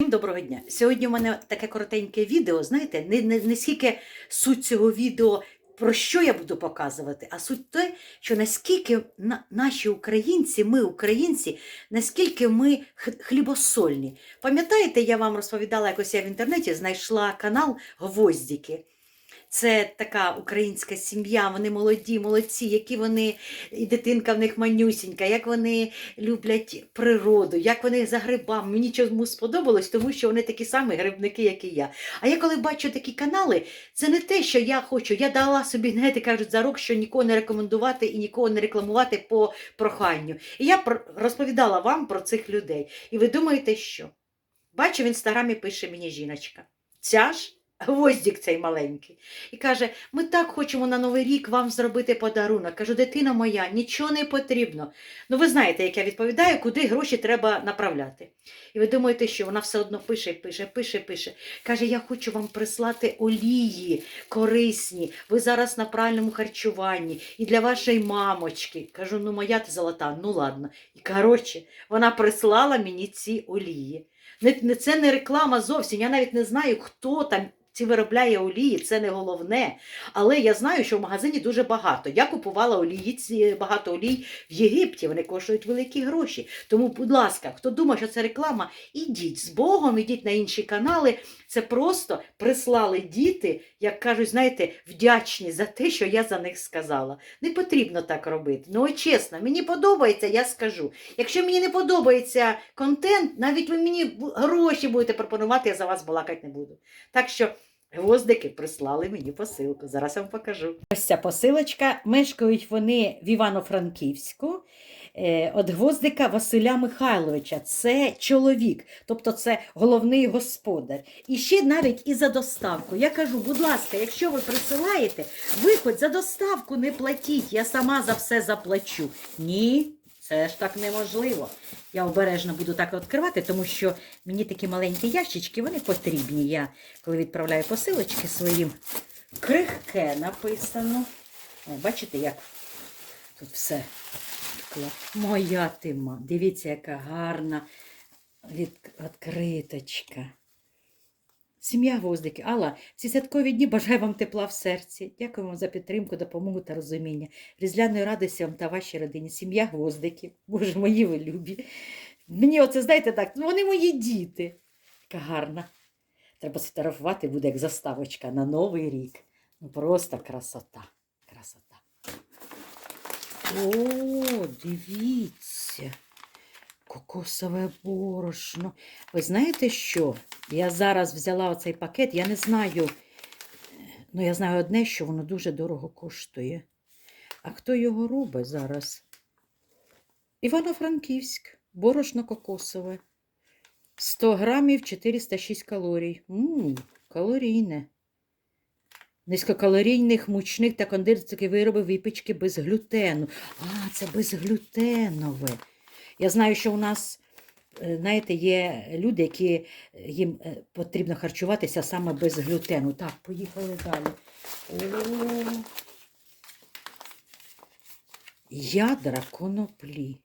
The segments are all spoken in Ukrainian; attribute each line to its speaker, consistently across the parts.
Speaker 1: Всім доброго дня. Сьогодні у мене таке коротеньке відео. Знаєте, не, не, не скільки суть цього відео, про що я буду показувати, а суть те, що наскільки на, наші українці, ми, українці, наскільки ми хлібосольні. Пам'ятаєте, я вам розповідала, якось я в інтернеті знайшла канал Гвоздіки. Це така українська сім'я, вони молоді, молодці, які вони, і дитинка в них манюсінька, як вони люблять природу, як вони за грибами. Мені чому сподобалось, тому що вони такі самі грибники, як і я. А я коли бачу такі канали, це не те, що я хочу. Я дала собі, знаєте, кажуть, за рок, що нікого не рекомендувати і нікого не рекламувати по проханню. І я розповідала вам про цих людей. І ви думаєте, що? Бачу, в інстаграмі пише мені жіночка. Ця ж гвоздік цей маленький. І каже: ми так хочемо на Новий рік вам зробити подарунок. Кажу, дитина моя, нічого не потрібно. Ну, ви знаєте, як я відповідаю, куди гроші треба направляти. І ви думаєте, що вона все одно пише, пише, пише, пише. Каже, я хочу вам прислати олії корисні. Ви зараз на правильному харчуванні і для вашої мамочки. Кажу, ну моя ти золота, ну ладно. І коротше, вона прислала мені ці олії. Це не реклама зовсім. Я навіть не знаю, хто там ці виробляє олії, це не головне. Але я знаю, що в магазині дуже багато. Я купувала олії, багато олій в Єгипті, вони коштують великі гроші. Тому, будь ласка, хто думає, що це реклама, ідіть з Богом, ідіть на інші канали. Це просто прислали діти, як кажуть, знаєте, вдячні за те, що я за них сказала. Не потрібно так робити. Ну, чесно, мені подобається, я скажу. Якщо мені не подобається контент, навіть ви мені гроші будете пропонувати, я за вас балакати не буду. Так що гвоздики прислали мені посилку. Зараз я вам покажу. Ось ця посилочка. Мешкають вони в Івано-Франківську. Е, От гвоздика Василя Михайловича, це чоловік, тобто це головний господар. І ще навіть і за доставку. Я кажу, будь ласка, якщо ви присилаєте, ви хоч за доставку не платіть, я сама за все заплачу. Ні, це ж так неможливо. Я обережно буду так відкривати, тому що мені такі маленькі ящички, вони потрібні. Я коли відправляю посилочки своїм, крихке написано. О, бачите, як тут все. Моя тима. Дивіться, яка гарна від... відкриточка. Сім'я гвоздики. Алла, ці святкові дні бажаю вам тепла в серці. Дякую вам за підтримку, допомогу та розуміння. Різдвяної радості вам та вашій родині. Сім'я гвоздиків. Боже, мої ви любі. Мені оце, знаєте, так, ну, вони мої діти. Яка гарна. Треба сфотографувати буде як заставочка на Новий рік. Ну просто красота. Красота. О, дивіться. Кокосове борошно. Ви знаєте що? Я зараз взяла оцей пакет, я не знаю. Ну, я знаю одне, що воно дуже дорого коштує. А хто його робить зараз? Івано-Франківськ, борошно кокосове. 100 грамів 406 калорій. Ммм, калорійне. Низькокалорійних, мучних та кондитерських вироби випічки без глютену. А, це безглютенове. Я знаю, що у нас, знаєте, є люди, які е, їм е, потрібно харчуватися саме без глютену. Так, поїхали далі. Ядра коноплі.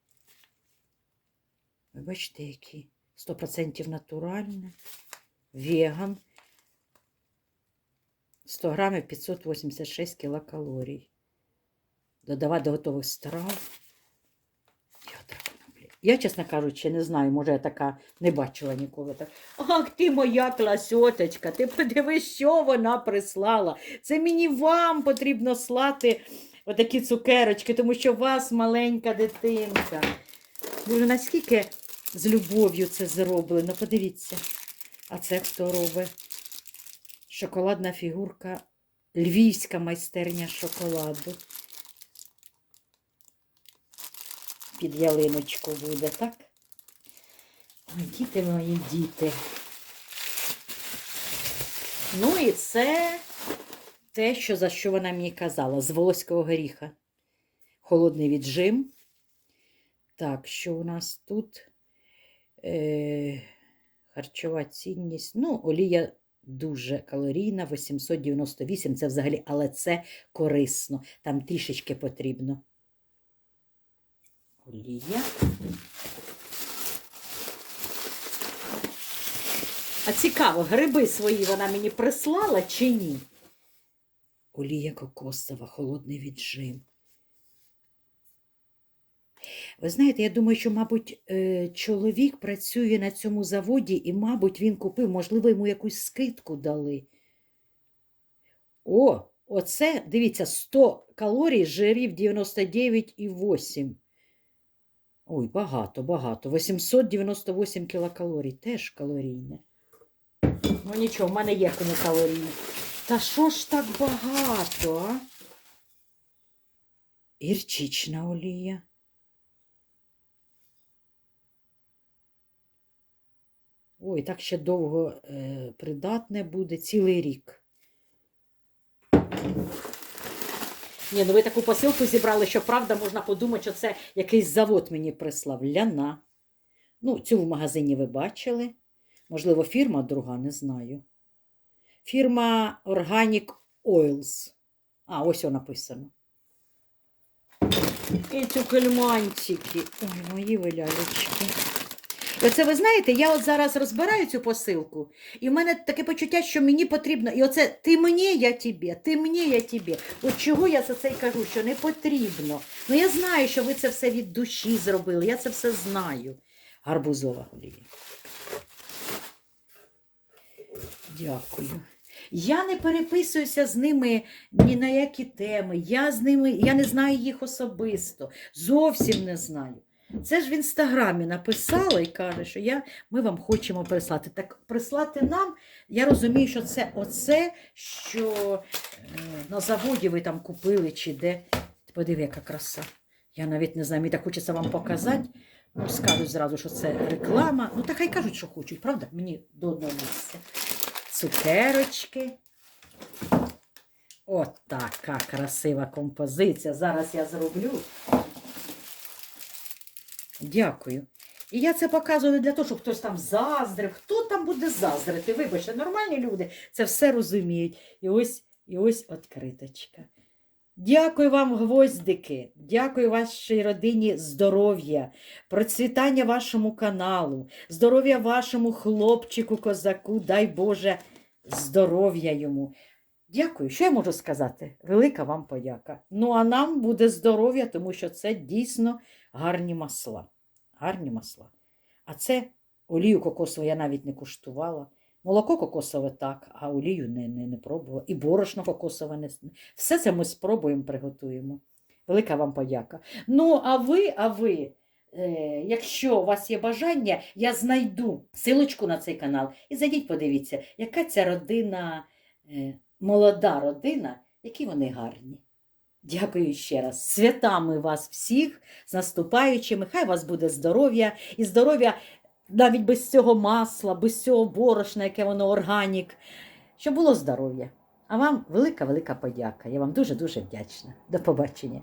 Speaker 1: Ви бачите, які? 100% натуральне. Веган. 100 грамів 586 кілокалорій. Додавати до готових страв. Я, чесно кажучи, не знаю, може я така не бачила ніколи. Так. Ах ти моя класьоточка, ти подивись, що вона прислала. Це мені вам потрібно слати отакі цукерочки, тому що у вас маленька дитинка. Боже, наскільки з любов'ю це зроблено. Подивіться. А це хто робить? Шоколадна фігурка, львівська майстерня шоколаду. Під ялиночку буде, так? Ой, діти мої діти. Ну і це те, що, за що вона мені казала, з волоського горіха. Холодний віджим. Так, що у нас тут? Е, харчова цінність. Ну, олія дуже калорійна, 898. Це взагалі, але це корисно. Там трішечки потрібно. Олія. А цікаво, гриби свої вона мені прислала чи ні? Олія кокосова, холодний віджим. Ви знаєте, я думаю, що, мабуть, е, чоловік працює на цьому заводі, і, мабуть, він купив, можливо, йому якусь скидку дали. О, оце, дивіться, 100 калорій, жирів 99,8. Ой, багато, багато. 898 кілокалорій, теж калорійне. Ну нічого, в мене є кому калорії. Та що ж так багато, а? Ірчична олія. Ой, так ще довго е, придатне буде цілий рік. Ні, ну ви таку посилку зібрали, що правда можна подумати, що це якийсь завод мені прислав. Ляна. Ну, цю в магазині ви бачили. Можливо, фірма друга, не знаю. Фірма Organic Oils. А, ось воно написано. І ці кальманчики. Ой, мої ви лялечки. І Оце ви знаєте, я от зараз розбираю цю посилку, і в мене таке почуття, що мені потрібно. І оце ти мені, я тобі, ти мені, я тобі. От чого я за це й кажу, що не потрібно. Ну я знаю, що ви це все від душі зробили, я це все знаю. Гарбузова олія. Дякую. Я не переписуюся з ними ні на які теми. Я з ними, я не знаю їх особисто. Зовсім не знаю. Це ж в інстаграмі написала і каже, що я, ми вам хочемо прислати. Так прислати нам, я розумію, що це оце, що е, на заводі ви там купили чи де. Подиви, яка краса. Я навіть не знаю, мені так хочеться вам показати. Ну, скажуть зразу, що це реклама. Ну, так хай кажуть, що хочуть, правда? Мені до одного місця. Цукерочки. От така красива композиція. Зараз я зроблю. Дякую. І я це показую не для того, щоб хтось там заздрив. Хто там буде заздрити? Вибачте, нормальні люди це все розуміють. І ось, і ось откриточка. Дякую вам, гвоздики. Дякую вашій родині здоров'я, процвітання вашому каналу, здоров'я вашому хлопчику, козаку, дай Боже, здоров'я йому. Дякую. Що я можу сказати? Велика вам подяка. Ну, а нам буде здоров'я, тому що це дійсно гарні масла. Гарні масла. А це олію кокосову я навіть не куштувала. Молоко кокосове так, а олію не, не, не пробувала. І борошно кокосове не. Все це ми спробуємо, приготуємо. Велика вам подяка. Ну, а ви, а ви, е, якщо у вас є бажання, я знайду силочку на цей канал і зайдіть, подивіться, яка ця родина, е, молода родина, які вони гарні. Дякую ще раз. Святами вас всіх, з наступаючими. Хай вас буде здоров'я і здоров'я навіть без цього масла, без цього борошна, яке воно органік. Щоб було здоров'я. А вам велика-велика подяка. Я вам дуже-дуже вдячна. До побачення.